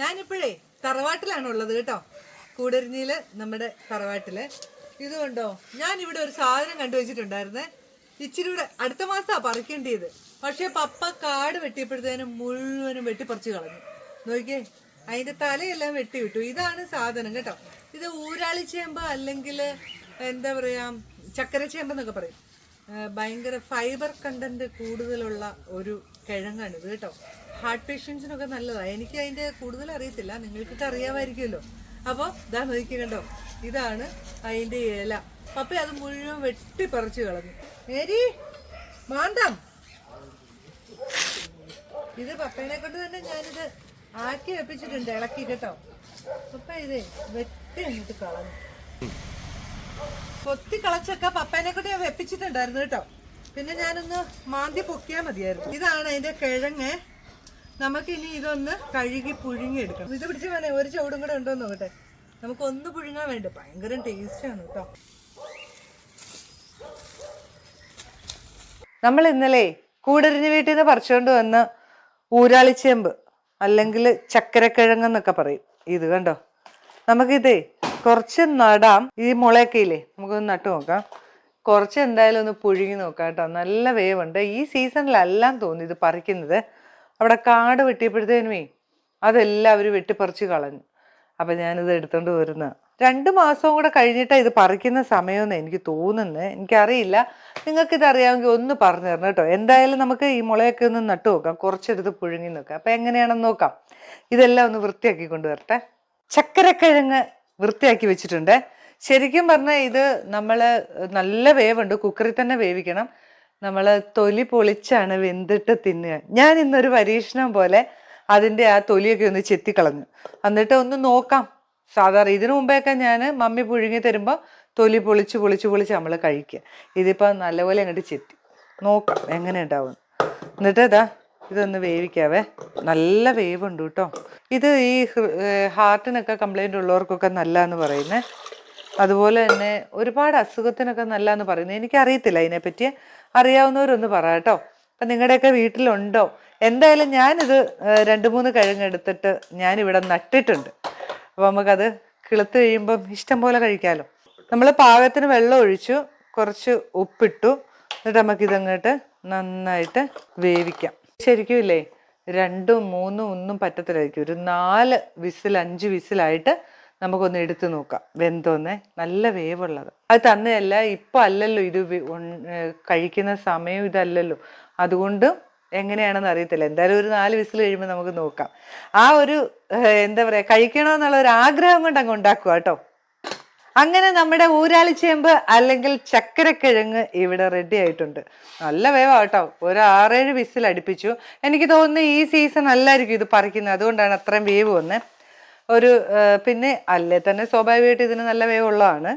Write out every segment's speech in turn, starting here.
ഞാനിപ്പോഴേ തറവാട്ടിലാണ് ഉള്ളത് കേട്ടോ. കൂടരിഞ്ഞിൽ നമ്മുടെ തറവാട്ടിൽ. ഇതുകൊണ്ടോ ഞാൻ ഇവിടെ ഒരു സാധനം കണ്ടുവച്ചിട്ടുണ്ടായിരുന്നേ. ഇച്ചിരി കൂടെ അടുത്ത മാസാ പറിക്കേണ്ടിയത്. പക്ഷെ പപ്പ കാട് വെട്ടിയപ്പോഴത്തേനും മുഴുവനും വെട്ടിപ്പറിച്ച് കളഞ്ഞു. നോക്കിയേ അതിന്റെ തലയെല്ലാം വെട്ടി വിട്ടു ഇതാണ് സാധനം കേട്ടോ. ഇത് ഊരാളി ചേമ്പ് അല്ലെങ്കിൽ എന്താ പറയാ ചക്കര ചേമ്പ് എന്നൊക്കെ പറയും. ഭയങ്കര ഫൈബർ കണ്ടന്റ് കൂടുതലുള്ള ഒരു കിഴങ്ങാണിത് കേട്ടോ. ഹാർട്ട് പേഷ്യൻസിനൊക്കെ നല്ലതാണ് എനിക്ക് അതിന്റെ കൂടുതൽ അറിയത്തില്ല. നിങ്ങൾക്കൊക്കെ അറിയാമായിരിക്കുമല്ലോ. അപ്പോൾ ഇതാ നോക്കി കണ്ടോ? ഇതാണ് അതിന്റെ ഇല. പപ്പ അത് മുഴുവൻ വെട്ടി പറിച്ചു കളഞ്ഞു. മേരി മാന്തം. ഇത് പപ്പേനെ കൊണ്ട് തന്നെ ഞാനിത് ആക്കി വെപ്പിച്ചിട്ടുണ്ട് ഇളക്കി കേട്ടോ. പപ്പ ഇതേ വെട്ടി അങ്ങോട്ട് കളഞ്ഞു. കൊത്തി കളച്ചൊക്കെ പപ്പേനെ കൊണ്ട് ഞാൻ വെപ്പിച്ചിട്ടുണ്ടായിരുന്നു കേട്ടോ. പിന്നെ ഞാനൊന്ന് മാന്തി പൊക്കിയാൽ മതിയായിരുന്നു. ഇതാണ് അതിന്റെ കിഴങ്ങ്. നമുക്ക് ഇനി ഇതൊന്ന് കഴുകി പുഴുങ്ങിയെടുക്കണം. ഇത് പിടിച്ച് വേണേ ഒരു ചൂടും കൂടെ ഉണ്ടോ നോക്കട്ടെ. നമുക്ക് ഒന്ന് പുഴുങ്ങാൻ വേണ്ടി ഭയങ്കര ടേസ്റ്റാണ് കേട്ടോ നമ്മൾ ഇന്നലെ കൂടരിഞ്ഞ് വീട്ടിൽ നിന്ന് പറിച്ചുകൊണ്ട് വന്ന ഊരാളിച്ചേമ്പ് അല്ലെങ്കിൽ ചക്കരക്കിഴങ്ങെന്നൊക്കെ പറയും. ഇത് കണ്ടോ? നമുക്കിതേ കുറച്ച് നടാം. ഈ മുളയൊക്കെ ഇല്ലേ? നമുക്കൊന്ന് നട്ടു നോക്കാം. കുറച്ച് എന്തായാലും ഒന്ന് പുഴുങ്ങി നോക്കാം കേട്ടോ നല്ല വേവുണ്ട്. ഈ സീസണിലെല്ലാം തോന്നി ഇത് പറിക്കുന്നത്. അവിടെ കാട് വെട്ടിയപ്പോഴത്തേനുമേ അതെല്ലാം അവർ വെട്ടിപ്പറിച്ച് കളഞ്ഞു. അപ്പം ഞാനിത് എടുത്തോണ്ട് വരുന്ന. രണ്ട് മാസവും കൂടെ കഴിഞ്ഞിട്ടാണ് ഇത് പറിക്കുന്ന സമയമെന്ന് എനിക്ക് തോന്നുന്നത് എനിക്കറിയില്ല. നിങ്ങൾക്കിത് അറിയാമെങ്കിൽ ഒന്ന് പറഞ്ഞു തരണം കേട്ടോ. എന്തായാലും നമുക്ക് ഈ മുളയൊക്കെ ഒന്ന് നട്ടു നോക്കാം. കുറച്ചെടുത്ത് പുഴുങ്ങി നോക്കാം. അപ്പം എങ്ങനെയാണെന്ന് നോക്കാം. ഇതെല്ലാം ഒന്ന് വൃത്തിയാക്കി കൊണ്ടുവരട്ടെ. ചക്കരക്കിഴങ്ങ് വൃത്തിയാക്കി വെച്ചിട്ടുണ്ട്. ശരിക്കും പറഞ്ഞാൽ ഇത് നമ്മൾ നല്ല വേവുണ്ട്. കുക്കറിൽ തന്നെ വേവിക്കണം. നമ്മൾ തൊലി പൊളിച്ചാണ് വെന്തിട്ട് തിന്നുക. ഞാൻ ഇന്നൊരു പരീക്ഷണം പോലെ അതിന്റെ ആ തൊലിയൊക്കെ ഒന്ന് ചെത്തിക്കളഞ്ഞു. എന്നിട്ട് ഒന്ന് നോക്കാം. സാധാരണ ഇതിനു മുമ്പേയൊക്കെ ഞാൻ മമ്മി പുഴുങ്ങി തരുമ്പോൾ തൊലി പൊളിച്ച് പൊളിച്ച് പൊളിച്ച് നമ്മൾ കഴിക്കുക. ഇതിപ്പോൾ നല്ലപോലെ അങ്ങോട്ട് ചെത്തി. നോക്കാം എങ്ങനെ ഉണ്ടാവും. എന്നിട്ട് ഇതാ ഇതൊന്ന് വേവിക്കാവേ. നല്ല വേവുണ്ട് കേട്ടോ. ഇത് ഈ ഹാർട്ടിനൊക്കെ കംപ്ലൈന്റ് ഉള്ളവർക്കൊക്കെ നല്ലതെന്ന് പറയുന്നത് അതുപോലെ തന്നെ ഒരുപാട് അസുഖത്തിനൊക്കെ നല്ലതെന്ന് പറയുന്നത് എനിക്കറിയത്തില്ല അതിനെപ്പറ്റി അറിയാവുന്നവരൊന്ന് പറ കേട്ടോ. അപ്പം നിങ്ങളുടെയൊക്കെ വീട്ടിലുണ്ടോ? എന്തായാലും ഞാനിത് രണ്ട് മൂന്ന് കിഴങ്ങ് എടുത്തിട്ട് ഞാനിവിടെ നട്ടിട്ടുണ്ട്. അപ്പോൾ നമുക്കത് കിളുത്ത് കഴിയുമ്പം ഇഷ്ടം പോലെ കഴിക്കാമല്ലോ നമ്മൾ പാകത്തിന് വെള്ളം ഒഴിച്ചു കുറച്ച് ഉപ്പിട്ടു. എന്നിട്ട് നമുക്കിതങ്ങോട്ട് നന്നായിട്ട് വേവിക്കാം. ശരിക്കും ഇല്ലേ? രണ്ടും മൂന്നും ഒന്നും പറ്റത്തില്ലായിരിക്കും. ഒരു നാല് വിസിൽ അഞ്ച് വിസിലായിട്ട് നമുക്കൊന്ന് എടുത്തു നോക്കാം. വെന്തോന്നെ. നല്ല വേവുള്ളത്. അത് തന്നെയല്ല ഇപ്പം അല്ലല്ലോ ഇത് കഴിക്കുന്ന സമയം ഇതല്ലല്ലോ. അതുകൊണ്ട് എങ്ങനെയാണെന്ന് അറിയത്തില്ല. എന്തായാലും ഒരു നാല് വിസിൽ കഴിയുമ്പോൾ നമുക്ക് നോക്കാം. ആ ഒരു എന്താ പറയുക കഴിക്കണമെന്നുള്ള ഒരു ആഗ്രഹം കൊണ്ട് അങ്ങ് ഉണ്ടാക്കുക കേട്ടോ. അങ്ങനെ നമ്മുടെ ഊരാളിച്ചേമ്പ് അല്ലെങ്കിൽ ചക്കരക്കിഴങ്ങ് ഇവിടെ റെഡി ആയിട്ടുണ്ട്. നല്ല വേവാ കേട്ടോ. ഒരു ആറേഴ് വിസിൽ അടുപ്പിച്ചു എനിക്ക് തോന്നുന്നു ഈ സീസൺ അല്ലായിരിക്കും ഇത് പറിക്കുന്നത്. അതുകൊണ്ടാണ് അത്രയും വേവ് വന്നത് ഒരു പിന്നെ അല്ലേ? തന്നെ സ്വാഭാവികമായിട്ട് ഇതിന് നല്ല വേവുള്ളതാണ്.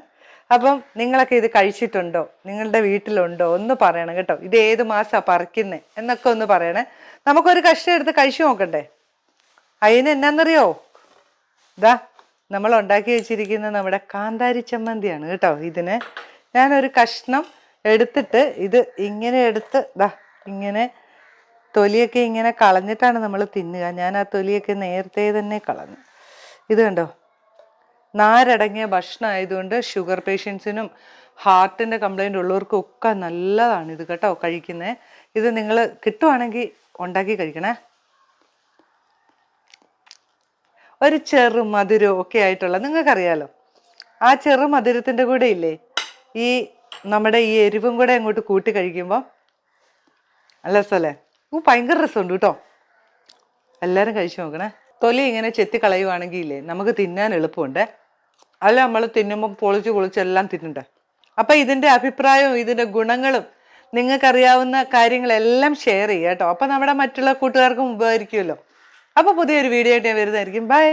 അപ്പം നിങ്ങളൊക്കെ ഇത് കഴിച്ചിട്ടുണ്ടോ? നിങ്ങളുടെ വീട്ടിലുണ്ടോ? ഒന്ന് പറയണം കേട്ടോ. ഇത് ഏത് മാസമാണ് പറിക്കുന്നത് എന്നൊക്കെ ഒന്ന് പറയണേ. നമുക്കൊരു കഷ്ണം എടുത്ത് കഴിച്ചു നോക്കണ്ടേ? അതിന് എന്നാന്നറിയോ? ഇതാ നമ്മൾ ഉണ്ടാക്കി വെച്ചിരിക്കുന്ന നമ്മുടെ കാന്താരി ചമ്മന്തിയാണ് കേട്ടോ ഇതിന്. ഞാനൊരു കഷ്ണം എടുത്തിട്ട് ഇത് ഇങ്ങനെ എടുത്ത് ദാ ഇങ്ങനെ തൊലിയൊക്കെ ഇങ്ങനെ കളഞ്ഞിട്ടാണ് നമ്മൾ തിന്നുക. ഞാൻ ആ തൊലിയൊക്കെ നേരത്തെ തന്നെ കളഞ്ഞു. ഇത് കണ്ടോ? നാരടങ്ങിയ ഭക്ഷണം ആയതുകൊണ്ട് ഷുഗർ പേഷ്യൻസിനും ഹാർട്ടിന്റെ കംപ്ലൈന്റ് ഉള്ളവർക്കും ഒക്കെ നല്ലതാണ് ഇത് കേട്ടോ കഴിക്കുന്നത് ഇത് നിങ്ങൾ കിട്ടുവാണെങ്കിൽ ഉണ്ടാക്കി കഴിക്കണേ. ഒരു ചെറു മധുരം ഒക്കെ ആയിട്ടുള്ള നിങ്ങൾക്കറിയാലോ? ആ ചെറു മധുരത്തിന്റെ കൂടെ ഇല്ലേ? ഈ നമ്മുടെ ഈ എരിവും കൂടെ അങ്ങോട്ട് കൂട്ടി കഴിക്കുമ്പോൾ നല്ല രസമല്ലേ? ഭയങ്കര രസമുണ്ട് കേട്ടോ. എല്ലാവരും കഴിച്ചു നോക്കണേ. തൊലി ഇങ്ങനെ ചെത്തി കളയുവാണെങ്കിൽ ഇല്ലേ നമുക്ക് തിന്നാൻ എളുപ്പമുണ്ട്. അല്ല നമ്മൾ തിന്നുമ്പോൾ പൊളിച്ച് കുളിച്ചെല്ലാം തിന്നണ്ടേ? അപ്പം ഇതിന്റെ അഭിപ്രായവും ഇതിന്റെ ഗുണങ്ങളും നിങ്ങൾക്കറിയാവുന്ന കാര്യങ്ങളെല്ലാം ഷെയർ ചെയ്യാം കേട്ടോ. അപ്പം നമ്മുടെ മറ്റുള്ള കൂട്ടുകാർക്കും ഉപകരിക്കുമല്ലോ അപ്പോൾ പുതിയൊരു വീഡിയോ ആയിട്ട് ഞാൻ വരുന്നതായിരിക്കും. ബൈ